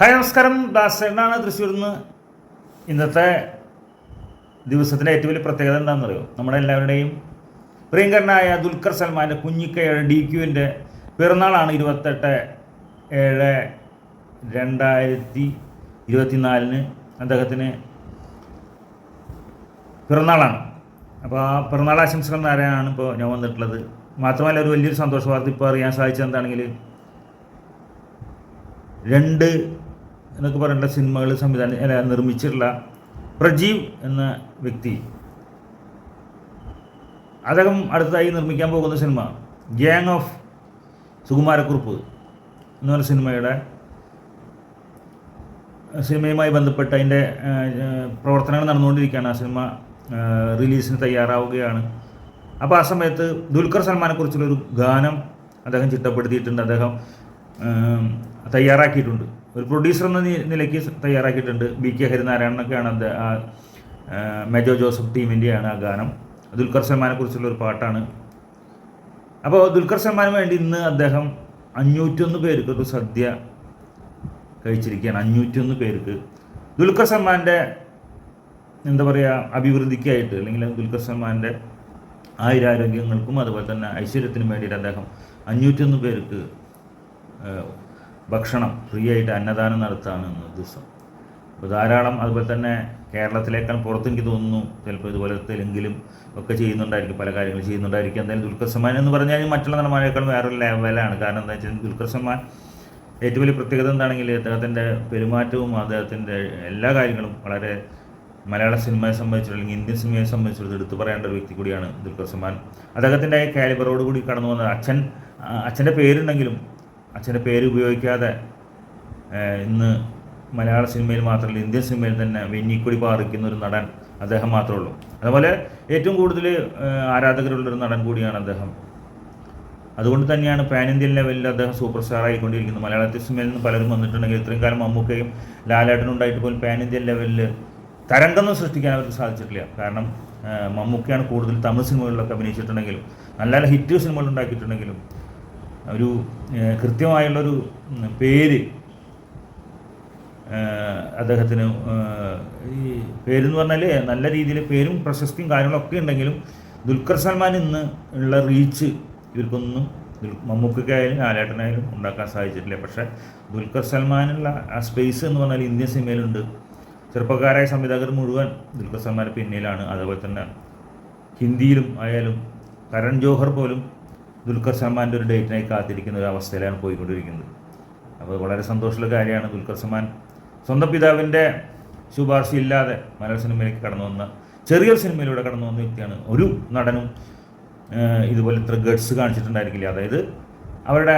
Hi നമസ്കാരം. ദാസേണ്ണാണ് തൃശ്ശൂരിൽ നിന്ന്? ഇന്നത്തെ ദിവസത്തിന്റെ ഏറ്റവും വലിയ പ്രത്യേകത എന്താണെന്നറിയോ? നമ്മുടെ എല്ലാവരുടെയും പ്രിയങ്കരനായ ദുൽഖർ സൽമാന്റെ കുഞ്ഞിക്കയുടെ ഡി ക്യുവിന്റെ പിറന്നാളാണ് ഇരുപത്തെട്ട് ഏഴ് രണ്ടായിരത്തി ഇരുപത്തിനാലിന് അദ്ദേഹത്തിന് പിറന്നാളാണ്. അപ്പോൾ ആ പിറന്നാൾ ആശംസകൾ നേരെയാണ് ഇപ്പോൾ ഞാൻ വന്നിട്ടുള്ളത്. മാത്രമല്ല ഒരു വലിയൊരു സന്തോഷ വാർത്ത ഇപ്പോൾ അറിയാൻ സാധിച്ചത് എന്താണെങ്കിൽ രണ്ട് എന്നൊക്കെ പറയേണ്ട സിനിമകൾ സംവിധാനം നിർമ്മിച്ചിട്ടുള്ള പ്രജീവ് എന്ന വ്യക്തി. അദ്ദേഹം അടുത്തതായി നിർമ്മിക്കാൻ പോകുന്ന സിനിമ ഗ്യാങ് ഓഫ് സുകുമാരക്കുറുപ്പ് എന്ന് പറഞ്ഞ സിനിമയുടെ സിനിമയുമായി ബന്ധപ്പെട്ട് അതിന്റെ പ്രവർത്തനങ്ങൾ നടന്നുകൊണ്ടിരിക്കുകയാണ്. ആ സിനിമ റിലീസിന് തയ്യാറാവുകയാണ്. അപ്പോൾ ആ സമയത്ത് ദുൽഖർ സൽമാനെക്കുറിച്ചുള്ളൊരു ഗാനം അദ്ദേഹം ചിട്ടപ്പെടുത്തിയിട്ടുണ്ട്. അദ്ദേഹം തയ്യാറാക്കിയിട്ടുണ്ട്. ഒരു പ്രൊഡ്യൂസർ എന്ന നിലയ്ക്ക് തയ്യാറാക്കിയിട്ടുണ്ട്. ബി കെ ഹരിനാരായണനൊക്കെയാണ് മെജോ ജോസഫ് ടീമിന്റെയാണ് ആ ഗാനം. ദുൽഖർ സൽമാനെ കുറിച്ചുള്ള ഒരു പാട്ടാണ്. അപ്പോൾ ദുൽഖർ സൽമാന് വേണ്ടി ഇന്ന് അദ്ദേഹം അഞ്ഞൂറ്റൊന്ന് പേർക്ക് ഒരു സദ്യ കഴിച്ചിരിക്കുകയാണ്. അഞ്ഞൂറ്റൊന്ന് പേർക്ക്. ദുൽഖർ സൽമാന്റെ എന്താ പറയുക അഭിവൃദ്ധിക്കായിട്ട് അല്ലെങ്കിൽ ദുൽഖർ സൽമാന്റെ ആയിരാരോഗ്യങ്ങൾക്കും അതുപോലെ തന്നെ ഐശ്വര്യത്തിനും വേണ്ടിയിട്ട് അദ്ദേഹം അഞ്ഞൂറ്റൊന്ന് പേർക്ക് ഭക്ഷണം ഫ്രീ ആയിട്ട് അന്നദാനം നടത്തുകയാണ് ഇന്ന് ദിവസം അപ്പോൾ ധാരാളം അതുപോലെ തന്നെ കേരളത്തിലേക്കാൾ പുറത്ത് എനിക്ക് തോന്നുന്നു. ചിലപ്പോൾ ഇതുപോലെ തെലുങ്കിലും ഒക്കെ ചെയ്യുന്നുണ്ടായിരിക്കും പല കാര്യങ്ങളും ചെയ്യുന്നുണ്ടായിരിക്കും. എന്തായാലും ദുൽഖർ സൽമാൻ എന്ന് പറഞ്ഞാൽ മറ്റുള്ള നടമാരേക്കാളും വേറൊരു ലെവലാണ് കാരണം എന്താ വെച്ചാൽ ദുൽഖർ സൽമാൻ ഏറ്റവും വലിയ പ്രത്യേകത എന്താണെങ്കിൽ അദ്ദേഹത്തിന്റെ പെരുമാറ്റവും അദ്ദേഹത്തിന്റെ എല്ലാ കാര്യങ്ങളും വളരെ മലയാള സിനിമയെ സംബന്ധിച്ചിടത്തോളം ഇന്ത്യൻ സിനിമയെ സംബന്ധിച്ചിടത്തോളം എടുത്തു പറയേണ്ട ഒരു വ്യക്തി കൂടിയാണ് ദുൽഖർ സൽമാൻ അദ്ദേഹത്തിന്റെ കാലിബറോട് കൂടി കടന്നു വന്നത് അച്ഛൻ അച്ഛന്റെ പേരുണ്ടെങ്കിലും അച്ഛന്റെ പേര് ഉപയോഗിക്കാതെ ഇന്ന് മലയാള സിനിമയിൽ മാത്രമല്ല ഇന്ത്യൻ സിനിമയിൽ തന്നെ വെന്നിക്കൊടി പാറിക്കുന്ന ഒരു നടൻ അദ്ദേഹം മാത്രമേ ഉള്ളൂ. അതുപോലെ ഏറ്റവും കൂടുതൽ ആരാധകരുള്ളൊരു നടൻ കൂടിയാണ് അദ്ദേഹം. അതുകൊണ്ട് തന്നെയാണ് പാൻ ഇന്ത്യൻ ലെവലിൽ അദ്ദേഹം സൂപ്പർ സ്റ്റാർ ആയിക്കൊണ്ടിരിക്കുന്നത്. മലയാളത്തിൽ സിനിമയിൽ നിന്ന് പലരും വന്നിട്ടുണ്ടെങ്കിൽ ഇത്രയും കാലം മമ്മൂക്കയും ലാലേട്ടനും ഉണ്ടായിട്ട് പോലും പാൻ ഇന്ത്യൻ ലെവലിൽ തരംഗമൊന്നും സൃഷ്ടിക്കാൻ അവർക്ക് സാധിച്ചിട്ടില്ല. കാരണം മമ്മൂക്കയാണ് കൂടുതൽ തമിഴ് സിനിമകളിലൊക്കെ അഭിനയിച്ചിട്ടുണ്ടെങ്കിലും നല്ല നല്ല ഹിറ്റ് സിനിമകൾ ഉണ്ടാക്കിയിട്ടുണ്ടെങ്കിലും ഒരു കൃത്യമായുള്ളൊരു പേര് അദ്ദേഹത്തിന് ഈ പേരെന്ന് പറഞ്ഞാൽ നല്ല രീതിയിൽ പേരും പ്രശസ്തിയും കാര്യങ്ങളൊക്കെ ഉണ്ടെങ്കിലും ദുൽഖർ സൽമാൻ ഇന്ന് ഉള്ള റീച്ച് ഇവർക്കൊന്നും മമ്മൂക്കായാലും ലാലേട്ടനായാലും ഉണ്ടാക്കാൻ സാധിച്ചിട്ടില്ല. പക്ഷേ ദുൽഖർ സൽമാനുള്ള ആ സ്പേസ് എന്ന് പറഞ്ഞാൽ ഇന്ത്യൻ സിനിമയിലുണ്ട്. ചെറുപ്പക്കാരായ സംവിധായകർ മുഴുവൻ ദുൽഖർ സൽമാൻ പിന്നിലാണ്. അതുപോലെ തന്നെ ഹിന്ദിയിലും ആയാലും കരൺ ജോഹർ പോലും ദുൽഖർ സൽമാന്റെ ഒരു ഡേറ്റിനായി കാത്തിരിക്കുന്ന ഒരു അവസ്ഥയിലാണ് പോയിക്കൊണ്ടിരിക്കുന്നത്. അപ്പോൾ വളരെ സന്തോഷമുള്ള കാര്യമാണ് ദുൽഖർ സൽമാൻ സ്വന്തം പിതാവിന്റെ ശുപാർശ ഇല്ലാതെ മലയാള സിനിമയിലേക്ക് കടന്നു വന്ന ചെറിയൊരു സിനിമയിലൂടെ കടന്നു വന്ന വ്യക്തിയാണ്. ഒരു നടനും ഇതുപോലെ ഇത്ര ഗഡ്സ് കാണിച്ചിട്ടുണ്ടായിരിക്കില്ല. അതായത് അവരുടെ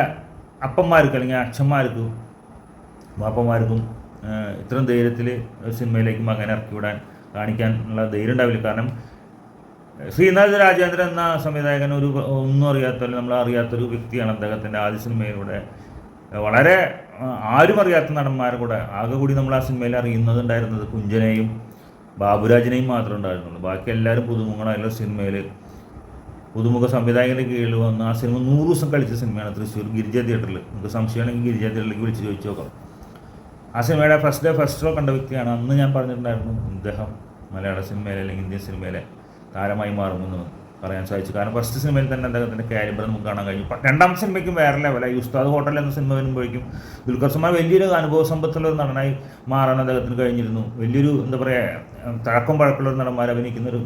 അപ്പന്മാർക്ക് അല്ലെങ്കിൽ അച്ഛന്മാർക്കും വാപ്പന്മാർക്കും ഇത്രയും ധൈര്യത്തിൽ സിനിമയിലേക്ക് മകനെ ഇറക്കി വിടാൻ കാണിക്കാനുള്ള ധൈര്യം ഉണ്ടാവില്ല. കാരണം ശ്രീനാഥ് രാജേന്ദ്രൻ എന്ന സംവിധായകൻ ഒരു ഒന്നും അറിയാത്തൊരു നമ്മൾ അറിയാത്തൊരു വ്യക്തിയാണ് അദ്ദേഹത്തിന്റെ ആദ്യ സിനിമയിലൂടെ. വളരെ ആരും അറിയാത്ത നടന്മാരെ കൂടെ ആകെ കൂടി നമ്മൾ ആ സിനിമയിൽ അറിയുന്നതുണ്ടായിരുന്നത് കുഞ്ചനെയും ബാബുരാജിനെയും മാത്രമേ ഉണ്ടായിരുന്നുള്ളൂ. ബാക്കി എല്ലാവരും പുതുമുഖങ്ങളായുള്ള സിനിമയിൽ പുതുമുഖ സംവിധായകന്റെ കീഴിൽ വന്ന് ആ സിനിമ നൂറ് ദിവസം കളിച്ച സിനിമയാണ് തൃശ്ശൂർ ഗിരിജ തിയേറ്ററിൽ നമുക്ക് സംശയമാണെങ്കിൽ ഗിരിജ തിയേറ്ററിലേക്ക് വിളിച്ച് ചോദിച്ചു നോക്കാം ആ സിനിമയുടെ ഫസ്റ്റ് ഡേ ഫസ്റ്റ് ഷോ കണ്ട വ്യക്തിയാണ് അന്ന് ഞാൻ പറഞ്ഞിട്ടുണ്ടായിരുന്നു. ഇദ്ദേഹം മലയാള സിനിമയിലെ അല്ലെങ്കിൽ ഇന്ത്യൻ സിനിമയിലെ താരമായി മാറുമെന്ന് പറയാൻ സാധിച്ചു. കാരണം ഫസ്റ്റ് സിനിമയിൽ തന്നെ അദ്ദേഹത്തിന്റെ കാലിബർ നമുക്ക് കാണാൻ കഴിഞ്ഞു. രണ്ടാം സിനിമയ്ക്കും വേറെ ലെവലായി ഉസ്താദ് ഹോട്ടൽ എന്ന സിനിമ വരുമ്പോഴേക്കും ദുൽഖർ സൽമാൻ വലിയൊരു അനുഭവ സമ്പത്തുള്ള ഒരു നടനായി മാറാൻ അദ്ദേഹത്തിന് കഴിഞ്ഞിരുന്നു. വലിയൊരു എന്താ പറയുക തഴക്കം പഴക്കമുള്ള ഒരു നടന്മാർ അഭിനയിക്കുന്ന ഒരു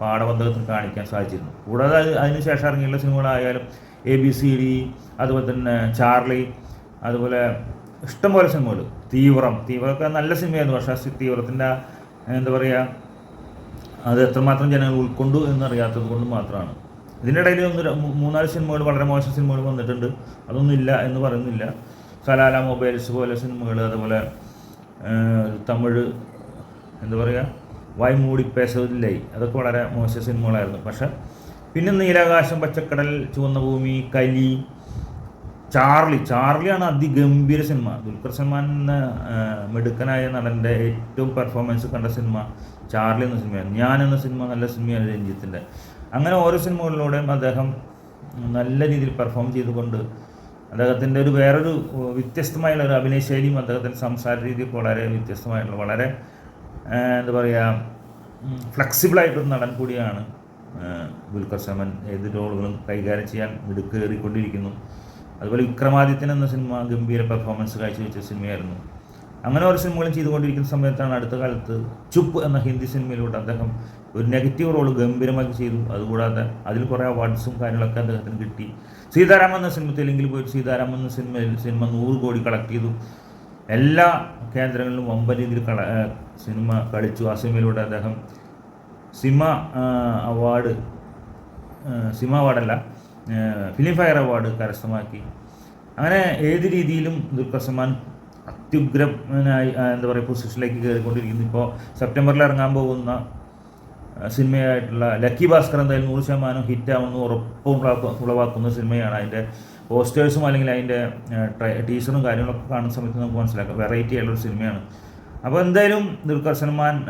പാഠം അദ്ദേഹത്തിന് കാണിക്കാൻ സാധിച്ചിരുന്നു. കൂടാതെ അത് അതിനുശേഷം ഇറങ്ങിയുള്ള സിനിമകളായാലും എ ബി സി ഡി അതുപോലെ തന്നെ ചാർലി അതുപോലെ ഇഷ്ടംപോലെ സിനിമകൾ തീവ്രം. തീവ്രമൊക്കെ നല്ല സിനിമയായിരുന്നു. പക്ഷേ തീവ്രത്തിന്റെ എന്താ പറയുക അത് എത്രമാത്രം ജനങ്ങൾ ഉൾക്കൊണ്ടു എന്നറിയാത്തത് കൊണ്ട് മാത്രമാണ്. ഇതിനിടയിൽ ഒന്ന് മൂന്നാൽ സിനിമകൾ വളരെ മോശം സിനിമകൾ വന്നിട്ടുണ്ട്. അതൊന്നും ഇല്ല എന്ന് പറയുന്നില്ല. കലാല മൊബൈൽസ് പോലെ സിനിമകൾ അതുപോലെ തമിഴ് എന്താ പറയുക വായ്മൂടി പേസവില്ലായി അതൊക്കെ വളരെ മോശം സിനിമകളായിരുന്നു. പക്ഷേ പിന്നെ നീലാകാശം പച്ചക്കടൽ ചുവന്ന ഭൂമി കലി ചാർലി. ചാർലിയാണ് അതിഗംഭീര സിനിമ. ദുൽഖർ സൽമാൻ എന്ന മെടുക്കനായ നടന്റെ ഏറ്റവും പെർഫോമൻസ് കണ്ട സിനിമ ചാർലി എന്ന സിനിമയാണ്. ഞാൻ എന്ന സിനിമ നല്ല സിനിമയാണ് രഞ്ജിത്തിന്റെ അങ്ങനെ ഓരോ സിനിമകളിലൂടെയും അദ്ദേഹം നല്ല രീതിയിൽ പെർഫോം ചെയ്തുകൊണ്ട് അദ്ദേഹത്തിന്റെ ഒരു വേറൊരു വ്യത്യസ്തമായുള്ള ഒരു അഭിനയ ശൈലിയും അദ്ദേഹത്തിന്റെ സംസാര രീതിയൊക്കെ വളരെ വ്യത്യസ്തമായിട്ടുള്ള വളരെ എന്താ പറയുക ഫ്ലെക്സിബിളായിട്ടൊരു നടൻ കൂടിയാണ് ദുൽഖർ സൽമാൻ. ഏത് റോളുകളും കൈകാര്യം ചെയ്യാൻ മിടുക്കേറിക്കൊണ്ടിരിക്കുന്നു അതുപോലെ വിക്രമാദിത്യൻ എന്ന സിനിമ ഗംഭീര പെർഫോമൻസ് കാഴ്ചവെച്ച സിനിമയായിരുന്നു. അങ്ങനെ ഓരോ സിനിമകളും ചെയ്തുകൊണ്ടിരിക്കുന്ന സമയത്താണ് അടുത്ത കാലത്ത് ചുപ്പ് എന്ന ഹിന്ദി സിനിമയിലൂടെ അദ്ദേഹം ഒരു നെഗറ്റീവ് റോൾ ഗംഭീരമാക്കി ചെയ്തു. അതുകൂടാതെ അതിൽ കുറേ അവാർഡ്സും കാര്യങ്ങളൊക്കെ അദ്ദേഹത്തിന് കിട്ടി. സീതാരാമൻ എന്ന സിനിമ തെലുങ്കിൽ പോയിട്ട് സീതാരാമൻ എന്ന സിനിമയിൽ സിനിമ നൂറ് കോടി കളക്ട് ചെയ്തു. എല്ലാ കേന്ദ്രങ്ങളിലും വമ്പൻ രീതിയിൽ കള സിനിമ കളിച്ചു. ആ സിനിമയിലൂടെ അദ്ദേഹം സിമ അവാർഡ് സിമ അവാർഡല്ല ഫിലിം ഫയർ അവാർഡ് കരസ്ഥമാക്കി. അങ്ങനെ ഏത് രീതിയിലും ദുൽഖർ സൽമാൻ അത്യുഗ്രനായി എന്താ പറയുക പൊസിഷനിലേക്ക് കയറിക്കൊണ്ടിരിക്കുന്നു. ഇപ്പോൾ സെപ്റ്റംബറിൽ ഇറങ്ങാൻ പോകുന്ന സിനിമയായിട്ടുള്ള ലക്കി ഭാസ്കർ എന്തായാലും നൂറ് ശതമാനം ഹിറ്റാവുമെന്ന് ഉറപ്പ് ഉളവാ- ഉളവാക്കുന്ന സിനിമയാണ്. അതിന്റെ പോസ്റ്റേഴ്സും അല്ലെങ്കിൽ അതിന്റെ ടീച്ചറും കാര്യങ്ങളൊക്കെ കാണുന്ന സമയത്ത് നമുക്ക് മനസ്സിലാക്കാം. വെറൈറ്റി ആയിട്ടുള്ള സിനിമയാണ്. അപ്പോൾ എന്തായാലും ദുൽഖർ സൽമാൻ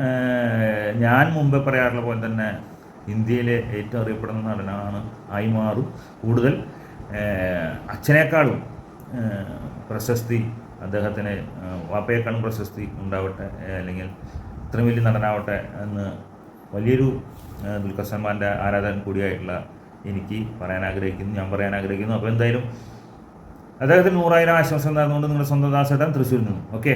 ഞാൻ മുമ്പേ പറയാറുള്ള പോലെ തന്നെ ഇന്ത്യയിലെ ഏറ്റവും അറിയപ്പെടുന്ന നടനാണ് ആയി മാറും കൂടുതൽ അച്ഛനേക്കാളും പ്രശസ്തി അദ്ദേഹത്തിന് വാപ്പയേക്കാളും പ്രശസ്തി ഉണ്ടാവട്ടെ അല്ലെങ്കിൽ ഇത്രയും വലിയ നടനാവട്ടെ എന്ന് വലിയൊരു ദുൽഖർ സൽമാന്റെ ആരാധകൻ കൂടിയായിട്ടുള്ള എനിക്ക് പറയാൻ ആഗ്രഹിക്കുന്നു ഞാൻ പറയാൻ ആഗ്രഹിക്കുന്നു. അപ്പോൾ എന്തായാലും അദ്ദേഹത്തിന് നൂറായിരം ആശംസ നേർന്നുകൊണ്ട് നിങ്ങളുടെ സ്വന്തം ദാസേട്ടൻ തൃശ്ശൂരിൽ നിന്നും. ഓക്കെ?